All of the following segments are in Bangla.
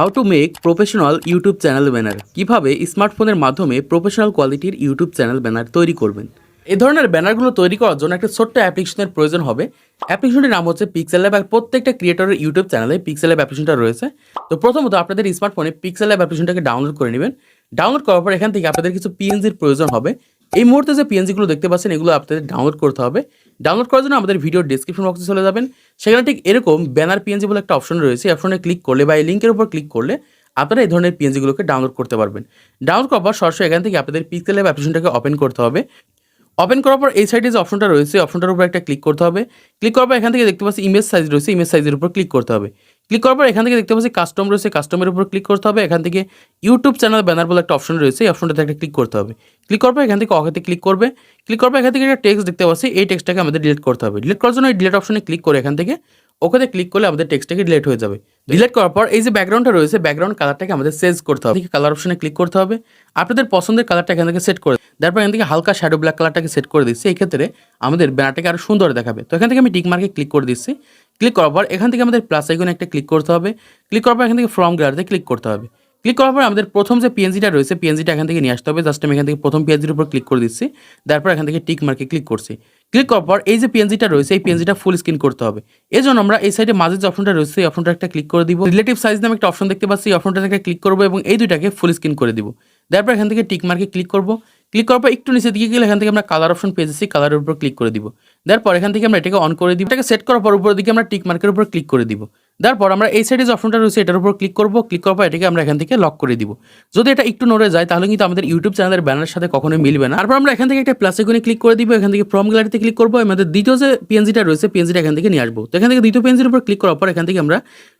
How to make professional YouTube channel banner কীভাবে স্মার্টফোনের মাধ্যমে প্রফেশনাল কোয়ালিটির ইউটিউব চ্যানেল ব্যানার তৈরি করবেন? এই ধরনের ব্যানারগুলো তৈরি করার জন্য একটা ছোট্ট অ্যাপ্লিকেশনের প্রয়োজন হবে। অ্যাপ্লিকেশনটির নাম হচ্ছে পিক্সেল আর প্রত্যেকটা ক্রিয়েটরের ইউটিউব চ্যানেলে পিক্সেল ল্যাব অ্যাপ্লিকেশনটা রয়েছে। তো প্রথমত আপনাদের স্মার্টফোনে পিক্সেল ল্যাব অ্যাপ্লিকেশনটাকে ডাউনলোড করে নেবেন। ডাউনলোড করার পর এখান থেকে আপনাদের কিছু পিএনজির প্রয়োজন হবে। এই মুহূর্তে যে পিএনজিগুলো দেখতে পাচ্ছেন, এগুলো আপনাদের ডাউনলোড করতে হবে। ডাউনলোড করার জন্য আমাদের ভিডিও ডিসক্রিপশন বক্সে চলে যাবেন। সেখানে ঠিক এরকম ব্যানার পিএনজি বলে একটা অপশন রয়েছে। অপশনে ক্লিক করলে বা এই লিঙ্কের উপর ক্লিক করলে আপনারা এই ধরনের পিএনজিগুলোকে ডাউনলোড করতে পারবেন। ডাউনলোড করার পর সরাসরি এখান থেকে আপনাদের পিক্সেল ল্যাব অ্যাপ্লিকেশনটাকে ওপেন করতে হবে। ওপেন করার পর এই সাইডে যে অপশনটা রয়েছে অপশনটার উপর একটা ক্লিক করতে হবে। ক্লিক করার পর এখান থেকে দেখতে পাচ্ছি ইমেজ সাইজ রয়েছে ইমেজ সাইজের উপর ক্লিক করতে হবে। ক্লিক করার পর এখান থেকে দেখতে পাচ্ছি কাস্টম রয়েছে কাস্টমের উপর ক্লিক করতে হবে। এখান থেকে ইউটিউব চ্যানেল ব্যানার বলে একটা অপশন রয়েছে, এই অপশনটাতে একটা ক্লিক করতে হবে। ক্লিক করার পর এখান থেকে অকেতে ক্লিক করবে। ক্লিক করার পর এখান থেকে একটা টেক্সট দেখতে পাচ্ছি, এই টেক্সটটাকে আমাদের ডিলিট করতে হবে। ডিলিট করার জন্য এই ডিলিট অপশনে ক্লিক করে এখান থেকে ওখানে ক্লিক করলে আমাদের টেক্সটটাকে ডিলিট হয়ে যাবে। ডিলিট করার পর এই যে ব্যাকগ্রাউন্ডটা রয়েছে ব্যাকগ্রাউন্ড কালারটাকে আমাদের চেঞ্জ করতে হবে। কালার অপশনে ক্লিক করতে হবে। আপনাদের পছন্দের কালারটা এখান থেকে সেট করে তারপর এখান থেকে হালকা শ্যাডো ব্ল্যাক কালারটাকে সেট করে দিচ্ছি। এই ক্ষেত্রে আমাদের ব্যানারটাকে আরও সুন্দর দেখাবে। তো এখান থেকে আমি টিকমার্কে ক্লিক করে দিচ্ছি। ক্লিক করার পর এখান থেকে আমাদের প্লাস আইকনে একটা ক্লিক করতে হবে। ক্লিক করার পর এখান থেকে ফর্ম গ্যালারিতে ক্লিক করতে হবে। ক্লিক করার পর আমাদের প্রথম যে পিএনজিটা রয়েছে পিএনজিটা এখান থেকে নিয়ে আসতে হবে। জাস্ট আমি এখান থেকে প্রথম পিএনজির উপর ক্লিক করে দিচ্ছি। তারপর এখান থেকে টিক মার্কে ক্লিক করছি। ক্লিক করার পর এই যে পিএনজিটা রয়েছে, এই পিএনজিটা ফুল স্ক্রিন করতে হবে। এই জন্য আমরা এই সাইডে মাঝে যে অপশনটা রয়েছে এই অপশনটা একটা ক্লিক করে দিব। রিলেটিভ সাইজ নামে একটা অপশন দেখতে পাচ্ছি, এই অপশনটা থেকে ক্লিক করব এবং এই দুইটাকে ফুল স্ক্রিন করে দিব। তারপর এখান থেকে টিক মার্কে ক্লিক করব। ক্লিক করার পর একটু নিচে দিকে গেলে এখান থেকে আমরা কালার অপশন পেয়ে যাচ্ছি কালারের উপর ক্লিক করে দিব। তারপর এখান থেকে আমরা এটাকে অন করে দিব। এটাকে সেট করার পর উপরের দিকে আমরা টিক মার্কের উপর ক্লিক করে দিব। তারপর আমরা এই সাইডে যে অপশনটা রয়েছে, এটার উপর ক্লিক করব। ক্লিক করার পর এটাকে আমরা এখান থেকে লক করে দিব। যদি এটা একটু নড়ে যায়, তাহলে কিন্তু আমাদের ইউটিউব চ্যানেলের ব্যানারের সাথে কখনোই মিলবে না। তারপর আমরা এখান থেকে একটা প্লাস আইকনে ক্লিক করে দিব। এখান থেকে ফ্রম গ্যালারিতে ক্লিক করব। আমাদের দ্বিতীয় যে পিএনজিটা রয়েছে পিএনজিটা এখান থেকে নিয়ে আসব। তো এখান থেকে দ্বিতীয় পিএনজির উপর ক্লিক করার পর এখান থেকে আমরা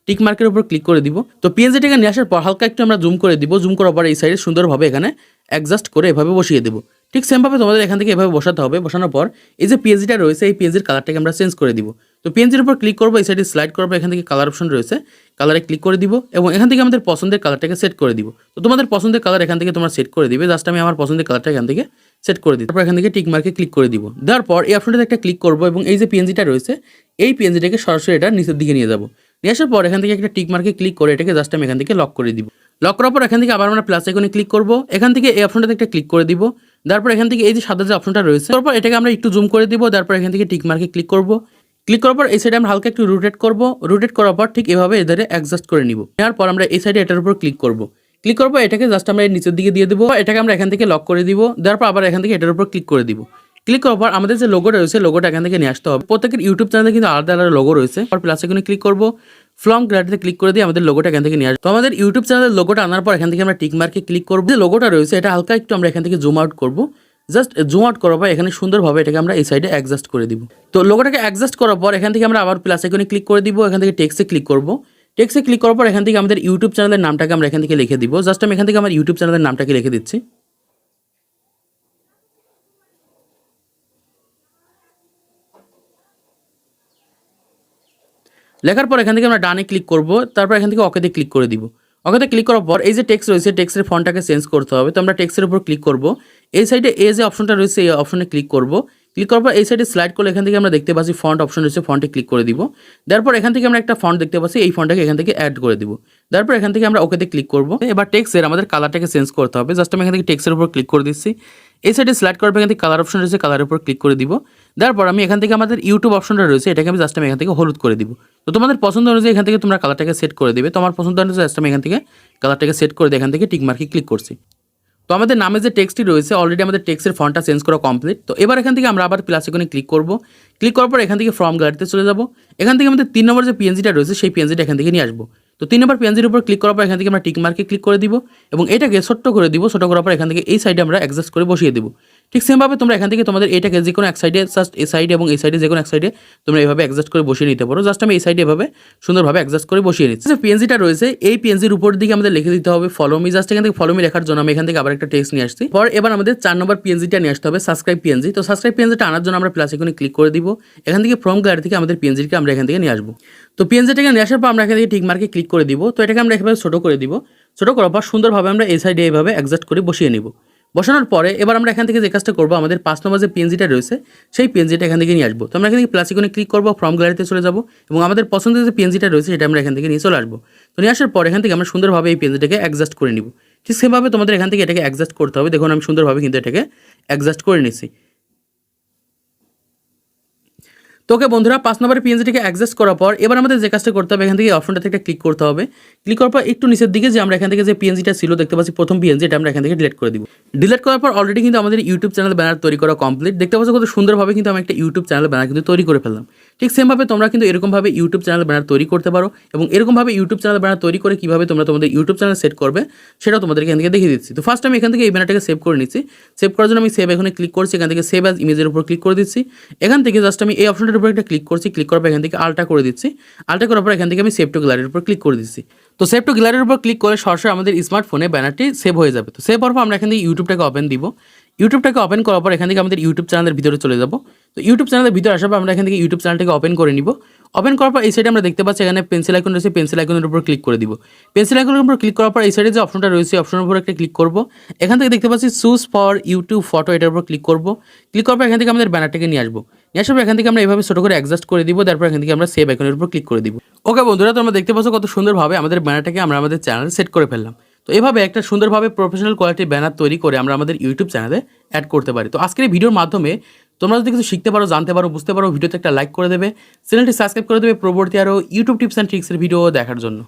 টিক মার্কের উপর ক্লিক করে দিব। তো পিএনজিটাকে নিয়ে আসার পর হালকা একটু আমরা জুম করে দিব। জুম করার পর এই সাইডে সুন্দরভাবে এখানে অ্যাডজাস্ট করে এভাবে বসিয়ে দেবো। ঠিক সেমভাবে তোমাদের এখান থেকে এভাবে বসাতে হবে বসানোর পর এই যে পিএনজিটা রয়েছে এই পিএনজির কালারটাকে আমরা চেঞ্জ করে দিব তো পিএনজির উপর ক্লিক করব এই সাইডে স্লাইড পর এখান থেকে কালার অপশন রয়েছে কালারে ক্লিক করে দিব এবং এখান থেকে আমাদের পছন্দের কালারটাকে সেট করে দিব তো তোমাদের পছন্দের কালার এখান থেকে তোমরা সেট করে দিবে জাস্ট আমি আমার পছন্দের কালারটা এখান থেকে সেট করে দিই তারপর এখান থেকে টিক মার্কে ক্লিক করে দিব দেওয়ার পর এই অপশনটাতে একটা ক্লিক করব এবং এই যে পিএনজিটা রয়েছে এই পিএনজিটাকে সরাসরি এটা নিচের দিকে নিয়ে যাব নিয়ে আসার পর এখান থেকে একটা টিক মার্কে ক্লিক করে এটাকে জাস্ট আমি এখান থেকে লক করে দিব লক করার পর এখান থেকে আবার আমরা প্লাস আইকনে ক্লিক করব এখান থেকে এই অপশনটাতে একটা ক্লিক করে দিব তারপর এখান থেকে এই যে সাদা যে অপশনটা রয়েছে, তারপর এটাকে আমরা একটু জুম করে দিব, তারপর এখান থেকে টিক মার্কে ক্লিক করব। ক্লিক করার পর এই সাইডে আমরা হালকা একটু রোটেট করব। রোটেট করার পর ঠিক এভাবে এদের অ্যাডজাস্ট করে নিব। নেওয়ার পর আমরা এই সাইডে এটার উপর ক্লিক করব। ক্লিক করার পর এটাকে জাস্ট আমরা নিচের দিকে দিয়ে দেবো, এটাকে আমরা এখান থেকে লক করে দিব। তারপর আবার এখান থেকে এটার উপর ক্লিক করে দিব। ক্লিক করার পর আমাদের যে লোগোটা রয়েছে লোগোটা এখান থেকে নিয়ে আসতে হবে। প্রত্যেকের ইউটিউব চ্যানেলে কিন্তু আলাদা আলাদা লোগো রয়েছে। আর প্লাস এখানে ক্লিক করব। ফ্লম গ্যালারিতে ক্লিক করে দিয়ে আমাদের লোগোটা এখান থেকে নিয়ে আসব। তো আমাদের ইউটিউব চ্যানেলের লোগোটা আনার পর এখান থেকে আমরা টিক মার্কে ক্লিক করব। যে লোগোটা রয়েছে, এটা হালকা একটু আমরা এখান থেকে জুম আউট করব। জাস্ট জুম আউট করার পর এখানে সুন্দরভাবে এটাকে আমরা এই সাইডে অ্যাডজাস্ট করে দিব। তো লোগোটাকে অ্যাডজাস্ট করার পর এখান থেকে আমরা আবার প্লাস এখানে ক্লিক করে দিব। এখান থেকে টেক্সে ক্লিক করব। টেক্সে ক্লিক করার পর এখান থেকে আমাদের ইউটিউব চ্যানেলের নামটাকে আমরা এখান থেকে লিখে দিব। জাস্ট আমি এখান থেকে আমার ইউটিউব চ্যানেলের নামটাকে লিখে দিচ্ছি। লেখার পর এখান থেকে আমরা ডানে ক্লিক করব, তারপর এখান থেকে অকেতে ক্লিক করে দিব। অকেতে ক্লিক করার পর এই যে টেক্সট রয়েছে টেক্সের ফোনটাকে চেঞ্জ করতে হবে। তো আমরা টেক্সের উপর ক্লিক করব। এই সাইডে এ যে অপশনটা রয়েছে, এই অপশনে ক্লিক করব। ক্লিক করার পর এই সাইডে স্লাইড করলে এখান থেকে আমরা দেখতে পাচ্ছি ফন্ট অপশন রয়েছে ফন্টে ক্লিক করে দিব তারপর এখান থেকে আমরা একটা ফন্ট দেখতে পাচ্ছি এই ফন্টটাকে এখান থেকে অ্যাড করে দিব তারপর এখান থেকে আমরা ওকেতে ক্লিক করব এবার টেক্সের আমাদের কালারটাকে চেঞ্জ করতে হবে জাস্ট আমি এখান থেকে টেক্সের উপর ক্লিক করে দিচ্ছি এই সাইডে স্লাইড করার পর এখান থেকে কালার অপশন রয়েছে কালারের উপর ক্লিক করে দিব তারপর আমি এখান থেকে আমাদের ইউটিউব অপশনটা রয়েছে এটাকে আমি জাস্ট আমি এখান থেকে হলুদ করে দিব তো তোমাদের পছন্দ অনুযায়ী এখান থেকে তোমরা কালারটাকে সেট করে দিবে তোমার পছন্দ অনুযায়ী জাস্ট আমি এখান থেকে কালারটাকে সেট করে দিয়ে এখান থেকে টিক মার্কে ক্লিক করছি তো আমাদের নামে যে টেক্সটি রয়েছে অলরেডি আমাদের টেক্সের ফন্টটা চেঞ্জ করা কমপ্লিট তো এবার এখান থেকে আমরা আবার প্লাস এখানে ক্লিক করব। ক্লিক করার পর এখান থেকে ফর্ম গ্যালারিতে চলে যাব। এখান থেকে আমাদের তিন নম্বর যে পিএনজিটা রয়েছে, সেই পিএনজিটা এখান থেকে নিয়ে আসব। তো তিন নম্বর পিএনজির উপর ক্লিক করার পর এখান থেকে আমরা টিক মার্কে ক্লিক করে দিব এবং এটাকে ছোট্ট করে দিব। ছোট করার পর এখান থেকে এই সাইডে আমরা অ্যাডজাস্ট করে বসিয়ে দিব। ঠিক সেমভাবে তোমরা এখান থেকে তোমাদের এটাকে যে কোনো এক সাইডে জাস্ট এই সাইডে এবং এই সাইডে যে কোনো এক সাইডে তোমরা এইভাবে অ্যাডজাস্ট করে বসিয়ে নিতে পারো। জাস্ট আমি এই সাইডে এভাবে সুন্দরভাবে অ্যাডজাস্ট করে বসিয়ে নিচ্ছি। যে পিএনজিটা রয়েছে। এই পিএনজির উপর দিকে আমাদের লিখে দিতে হবে ফলো মি জাস্ট এখান থেকে ফলো মি লেখার জন্য আমি এখান থেকে আবার একটা টেক্সট নিয়ে আসছি। পর এবার আমাদের চার নম্বর পিএনজিটা নিয়ে আসতে হবে সাবস্ক্রাইব পিএনজি তো সাবস্ক্রাইব পিএনজিটা আনার জন্য আমরা প্লাস এখানে ক্লিক করে দিব। এখান থেকে ফ্রম গ্যালারি থেকে আমাদের পিএনজিকে আমরা এখান থেকে নিয়ে আসব। তো পিএনজিটাকে নিয়ে আসার পর আমরা এখান থেকে টিক মার্কে ক্লিক করে দিব। তো এটাকে আমরা এভাবে ছোটো করে দিব। ছোটো করার পর সুন্দরভাবে আমরা এই সাইডে এইভাবে অ্যাডজাস্ট করে বসিয়ে নিব। বসানোর পরে এবার আমরা এখান থেকে যে কাজটা করব, আমাদের পাঁচ নম্বর যে পেনজিটা রয়েছে, সেই পেনজিটা এখান থেকে নিয়ে আসব। তো আমরা এখান থেকে প্লাস্টিকনে ক্লিক করব ফর্ম গ্যালারিতে চলে যাব এবং আমাদের পছন্দের যে পেনজিটা রয়েছে, সেটা আমরা এখান থেকে নিয়ে চলে আসব। তো নিয়ে আসার পর এখান থেকে আমরা সুন্দরভাবে এই পেনজিটাকে অ্যাডজাস্ট করে নিব। ঠিক সেভাবে তোমাদের এখান থেকে এটাকে অ্যাডজাস্ট করতে হবে। দেখুন, আমি সুন্দরভাবে কিন্তু এটাকে অ্যাডজাস্ট করে নিছি তোকে বন্ধুরা, পাঁচ নম্বরের পিএনজিটিকে অ্যাডজাস্ট করার পর এবার আমাদের যে কাজটা করতে হবে, এখান থেকে অপশনটাতে একটা ক্লিক করতে হবে। ক্লিক করার পর একটু নিচের দিকে যে আমরা এখান থেকে যে পিএনজিটা ছিল, দেখতে পাচ্ছি প্রথম পিএনজি এটা আমরা এখান থেকে ডিলিট করে দিব। ডিলিট করার পর অলরেডি কিন্তু আমাদের ইউটিউব চ্যানেল ব্যানার তৈরি করা কমপ্লিট দেখতে পাচ্ছ কত সুন্দরভাবে কিন্তু আমি একটা ইউটিউব চ্যানেল ব্যানার কিন্তু তৈরি করে ফেললাম। ঠিক সেমভাবে তোমরা কিন্তু এরকমভাবে ইউটিউব চ্যানেল ব্যানার তৈরি করতে পারো এবং এরকমভাবে ইউটিউব চ্যানেল ব্যানার তৈরি করে কীভাবে তোমরা তোমাদের ইউটিউব চ্যানেল সেট করবে সেটাও তোমাদেরকে এখান থেকে দেখিয়ে দিচ্ছি। তো ফার্স্ট আমি এখান থেকে এই ব্যানারটাকে সেভ করে নিচ্ছি। সেভ করার জন্য আমি সেভ এখানে ক্লিক করছি, এখান থেকে সেভ অ্যাজ ইমেজের উপর ক্লিক করে দিচ্ছি। এখান থেকে জাস্ট আমি এই অপশনটার উপর একটা ক্লিক করছি ক্লিক করার পর এখান থেকে আলটা করে দিচ্ছি। আলটা করার পর এখান থেকে আমি সেভ টু গ্যালারির উপর ক্লিক করে দিচ্ছি। তো সেভ টু গ্যালারির উপর ক্লিক করে সরাসরি আমাদের স্মার্টফোনে ব্যানারটি সেভ হয়ে যাবে। তো সেভ হওয়ার পর আমরা এখান থেকে ইউটিউবটাকে ওপেন দিব। ইউটিউবটাকে ওপেন করার পর এখান থেকে আমাদের ইউটিউব চ্যানেলের ভিতরে চলে যাব। তো ইউটিউব চ্যানেলের ভিতরে আসার পর আমরা এখান থেকে ইউটিউব চ্যানেলটাকে ওপেন করে নিব। ওপেন করার পর এই সাইডে আমরা দেখতে পাচ্ছি এখানে পেন্সিল আইকন রয়েছে পেন্সিল আইকনের উপর ক্লিক করে দিব। পেন্সিল আইকনের উপর ক্লিক করার পর এই সাইডে যে অপশনটা রয়েছে অপশনের উপর একটা ক্লিক করব। এখান থেকে দেখতে পাচ্ছি চুজ ফর ইউটিউব ফটো এটার উপর ক্লিক করব। ক্লিক করার পর এখান থেকে আমাদের ব্যানারটাকে নিয়ে আসব। আসার এখান থেকে আমরা এইভাবে ছোটো করে অ্যাডজাস্ট করে দিব, তারপর এখান থেকে আমরা সেভ আইকনের উপর ক্লিক করে দিব। ওকে বন্ধুরা, তোমরা দেখতে পাচ্ছ কত সুন্দরভাবে আমাদের ব্যানারটাকে আমরা আমাদের চ্যানেলে সেট করে ফেললাম। তো এভাবে একটা সুন্দরভাবে প্রফেশনাল কোয়ালিটির ব্যানার তৈরি করে আমরা আমাদের ইউটিউব চ্যানেলে অ্যাড করতে পারি। তো আজকের এই ভিডিওর মাধ্যমে তোমরা যদি কিছু শিখতে পারো, জানতে পারো, বুঝতে পারো, ভিডিওতে একটা লাইক করে দেবে চ্যানেলটি সাবস্ক্রাইব করে দেবে, পরবর্তী আরও ইউটিউব টিপস অ্যান্ড ট্রিক্সের ভিডিও দেখার জন্য।